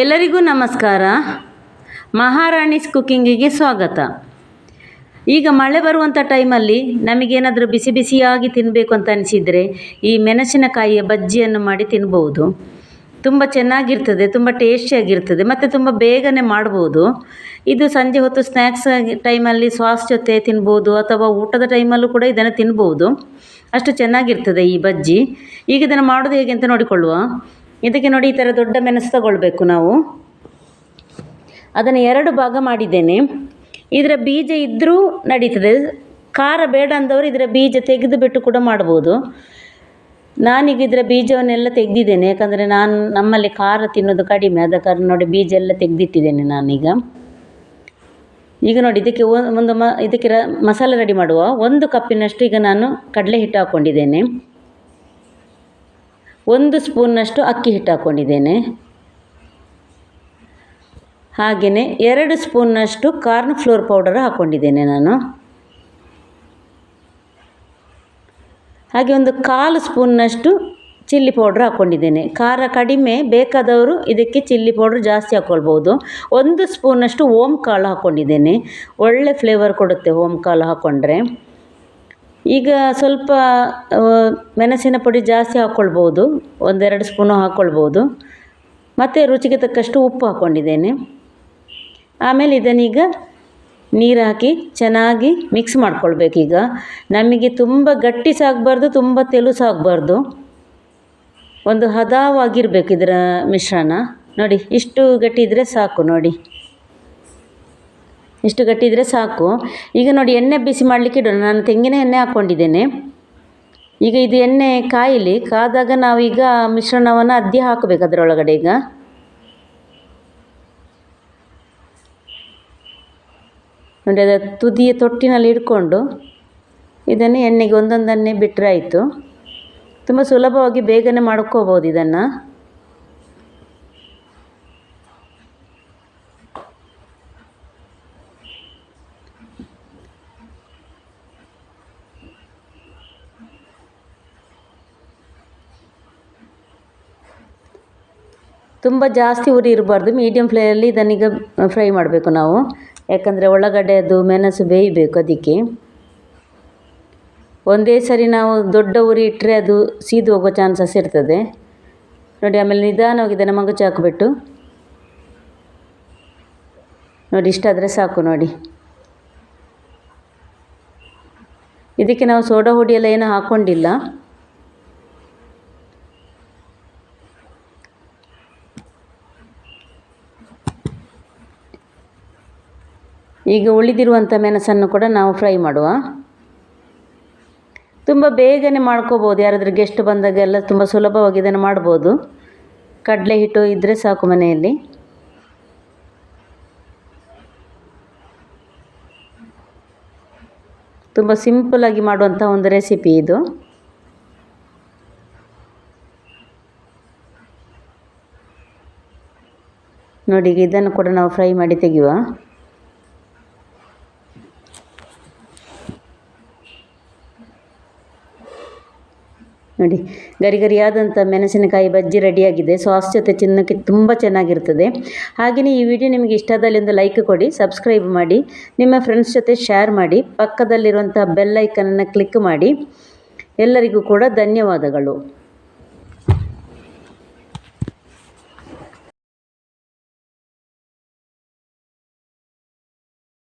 ಎಲ್ಲರಿಗೂ ನಮಸ್ಕಾರ. ಮಹಾರಾಣಿಸ್ ಕುಕ್ಕಿಂಗಿಗೆ ಸ್ವಾಗತ. ಈಗ ಮಳೆ ಬರುವಂಥ ಟೈಮಲ್ಲಿ ನಮಗೇನಾದರೂ ಬಿಸಿ ಬಿಸಿಯಾಗಿ ತಿನ್ನಬೇಕು ಅಂತ ಅನಿಸಿದರೆ ಈ ಮೆಣಸಿನಕಾಯಿಯ ಬಜ್ಜಿಯನ್ನು ಮಾಡಿ ತಿನ್ಬೋದು ತುಂಬ ಚೆನ್ನಾಗಿರ್ತದೆ, ತುಂಬ ಟೇಸ್ಟಿಯಾಗಿರ್ತದೆ, ಮತ್ತು ತುಂಬ ಬೇಗನೆ ಮಾಡ್ಬೋದು ಇದು ಸಂಜೆ ಹೊತ್ತು ಸ್ನ್ಯಾಕ್ಸ್ ಟೈಮಲ್ಲಿ ಸಾಸ್ ಜೊತೆ ತಿನ್ಬೋದು ಅಥವಾ ಊಟದ ಟೈಮಲ್ಲೂ ಕೂಡ ಇದನ್ನು ತಿನ್ಬೋದು ಅಷ್ಟು ಚೆನ್ನಾಗಿರ್ತದೆ ಈ ಬಜ್ಜಿ. ಈಗ ಇದನ್ನು ಮಾಡೋದು ಹೇಗೆ ಅಂತ ನೋಡಿಕೊಳ್ಳುವ. ಇದಕ್ಕೆ ನೋಡಿ ಈ ಥರ ದೊಡ್ಡ ಮೆಣಸು ತಗೊಳ್ಬೇಕು ನಾವು. ಅದನ್ನು ಎರಡು ಭಾಗ ಮಾಡಿದ್ದೇನೆ. ಇದರ ಬೀಜ ಇದ್ದರೂ ನಡೀತದೆ. ಖಾರ ಬೇಡ ಅಂದವರು ಇದರ ಬೀಜ ತೆಗೆದು ಬಿಟ್ಟು ಕೂಡ ಮಾಡ್ಬೋದು. ನಾನೀಗ ಇದರ ಬೀಜವನ್ನೆಲ್ಲ ತೆಗೆದಿದ್ದೇನೆ. ಯಾಕಂದರೆ ನಾನು ನಮ್ಮಲ್ಲಿ ಖಾರ ತಿನ್ನೋದು ಕಡಿಮೆ. ಆದ ಕಾರಣ ನೋಡಿ ಬೀಜ ಎಲ್ಲ ತೆಗೆದಿಟ್ಟಿದ್ದೇನೆ ನಾನೀಗ. ಈಗ ನೋಡಿ ಇದಕ್ಕೆ ಒಂದು ಮ, ಇದಕ್ಕೆ ರ, ಮಸಾಲೆ ರೆಡಿ ಮಾಡುವ. ಒಂದು ಕಪ್ಪಿನಷ್ಟು ಈಗ ನಾನು ಕಡಲೆ ಹಿಟ್ಟು ಹಾಕ್ಕೊಂಡಿದ್ದೇನೆ ಒಂದು ಸ್ಪೂನ್ನಷ್ಟು ಅಕ್ಕಿ ಹಿಟ್ಟು ಹಾಕ್ಕೊಂಡಿದ್ದೇನೆ. ಹಾಗೆಯೇ ಎರಡು ಸ್ಪೂನ್ನಷ್ಟು ಕಾರ್ನ್ ಫ್ಲೋರ್ ಪೌಡರ್ ಹಾಕ್ಕೊಂಡಿದ್ದೇನೆ ನಾನು. ಹಾಗೆ ಒಂದು ಕಾಲು ಸ್ಪೂನ್ನಷ್ಟು ಚಿಲ್ಲಿ ಪೌಡ್ರ್ ಹಾಕ್ಕೊಂಡಿದ್ದೇನೆ. ಖಾರ ಕಡಿಮೆ ಬೇಕಾದವರು ಇದಕ್ಕೆ ಚಿಲ್ಲಿ ಪೌಡ್ರ್ ಜಾಸ್ತಿ ಹಾಕ್ಕೊಳ್ಬೋದು. ಒಂದು ಸ್ಪೂನಷ್ಟು ಓಮ್ ಕಾಳು ಹಾಕ್ಕೊಂಡಿದ್ದೇನೆ. ಒಳ್ಳೆ ಫ್ಲೇವರ್ ಕೊಡುತ್ತೆ ಓಮ್ ಕಾಳು ಹಾಕ್ಕೊಂಡ್ರೆ. ಈಗ ಸ್ವಲ್ಪ ಮೆಣಸಿನ ಪುಡಿ ಜಾಸ್ತಿ ಹಾಕ್ಕೊಳ್ಬೋದು ಒಂದೆರಡು ಸ್ಪೂನು ಹಾಕ್ಕೊಳ್ಬೋದು ಮತ್ತು ರುಚಿಗೆ ತಕ್ಕಷ್ಟು ಉಪ್ಪು ಹಾಕ್ಕೊಂಡಿದ್ದೇನೆ ಆಮೇಲೆ ಇದನ್ನೀಗ ನೀರು ಹಾಕಿ ಚೆನ್ನಾಗಿ ಮಿಕ್ಸ್ ಮಾಡ್ಕೊಳ್ಬೇಕೀಗ ನಮಗೆ ತುಂಬ ಗಟ್ಟಿ ಸಾಗಬಾರ್ದು, ತುಂಬ ತೆಲು ಆಗಬಾರ್ದು ಒಂದು ಹದವಾಗಿರ್ಬೇಕು ಇದರ ಮಿಶ್ರಣ. ನೋಡಿ, ಇಷ್ಟು ಗಟ್ಟಿ ಇದ್ದರೆ ಸಾಕು, ನೋಡಿ. ಇಷ್ಟು ಗಟ್ಟಿದ್ರೆ ಸಾಕು. ಈಗ ನೋಡಿ ಎಣ್ಣೆ ಬಿಸಿ ಮಾಡಲಿಕ್ಕೆ ಇಡೋಣ. ನಾನು ತೆಂಗಿನ ಎಣ್ಣೆ ಹಾಕ್ಕೊಂಡಿದ್ದೇನೆ. ಈಗ ಇದು ಎಣ್ಣೆ ಕಾಯಿಲಿ ಕಾದಾಗ ನಾವೀಗ ಮಿಶ್ರಣವನ್ನು ಅದ್ದಿ ಹಾಕಬೇಕು ಅದರೊಳಗಡೆ ಈಗ. ನೋಡಿ ಅದರ ತುದಿಯ ತೊಟ್ಟಿನಲ್ಲಿ ಇಟ್ಕೊಂಡು ಇದನ್ನು ಎಣ್ಣೆಗೆ ಒಂದೊಂದನ್ನೇ ಬಿಟ್ಟರೆ ಆಯಿತು. ತುಂಬ ಸುಲಭವಾಗಿ ಬೇಗನೆ ಮಾಡ್ಕೋಬೋದು ಇದನ್ನು. ತುಂಬ ಜಾಸ್ತಿ ಉರಿ ಇರಬಾರ್ದು. ಮೀಡಿಯಮ್ ಫ್ಲೇಯಲ್ಲಿ ಇದನ್ನೀಗ ಫ್ರೈ ಮಾಡಬೇಕು ನಾವು. ಯಾಕಂದರೆ ಒಳಗಡೆ ಅದು ಮೆಣಸು ಬೇಯಬೇಕು ಅದಕ್ಕೆ. ಒಂದೇ ಸರಿ ನಾವು ದೊಡ್ಡ ಉರಿ ಇಟ್ಟರೆ ಅದು ಸೀದು ಹೋಗೋ ಚಾನ್ಸಸ್ ಇರ್ತದೆ. ನೋಡಿ, ಆಮೇಲೆ ನಿಧಾನವಾಗಿ ಇದನ್ನು ಮಗುಚಿ ಹಾಕಿಬಿಟ್ಟು. ನೋಡಿ ಇಷ್ಟಾದರೆ ಸಾಕು ನೋಡಿ. ಇದಕ್ಕೆ ನಾವು ಸೋಡಾ ಹುಡಿಯೆಲ್ಲ ಏನೂ ಹಾಕ್ಕೊಂಡಿಲ್ಲ ಈಗ ಉಳಿದಿರುವಂಥ ಮೆಣಸನ್ನು ಕೂಡ ನಾವು ಫ್ರೈ ಮಾಡುವ. ತುಂಬ ಬೇಗನೆ ಮಾಡ್ಕೋಬೋದು. ಯಾರಾದರೂ ಗೆಸ್ಟ್ ಬಂದಾಗೆಲ್ಲ ತುಂಬ ಸುಲಭವಾಗಿ ಇದನ್ನು ಮಾಡ್ಬೋದು. ಕಡಲೆ ಹಿಟ್ಟು ಇದ್ದರೆ ಸಾಕು ಮನೆಯಲ್ಲಿ. ತುಂಬ ಸಿಂಪಲಾಗಿ ಮಾಡುವಂಥ ಒಂದು ರೆಸಿಪಿ ಇದು. ನೋಡಿ ಇದನ್ನು ಕೂಡ ನಾವು ಫ್ರೈ ಮಾಡಿ ತೆಗೆಯುವ. ನೋಡಿ ಗರಿ ಗರಿಯಾದಂಥ ಮೆಣಸಿನಕಾಯಿ ಬಜ್ಜಿ ರೆಡಿಯಾಗಿದೆ. ಸಾಸ್ ಜೊತೆ ತಿನ್ನೋಕ್ಕೆ ತುಂಬ ಚೆನ್ನಾಗಿರ್ತದೆ. ಹಾಗೆಯೇ ಈ ವಿಡಿಯೋ ನಿಮಗೆ ಇಷ್ಟದಲ್ಲಿ ಒಂದು ಲೈಕ್ ಕೊಡಿ ಸಬ್ಸ್ಕ್ರೈಬ್ ಮಾಡಿ, ನಿಮ್ಮ ಫ್ರೆಂಡ್ಸ್ ಜೊತೆ ಶೇರ್ ಮಾಡಿ ಪಕ್ಕದಲ್ಲಿರುವಂಥ ಬೆಲ್ ಐಕನನ್ನು ಕ್ಲಿಕ್ ಮಾಡಿ. ಎಲ್ಲರಿಗೂ ಕೂಡ ಧನ್ಯವಾದಗಳು.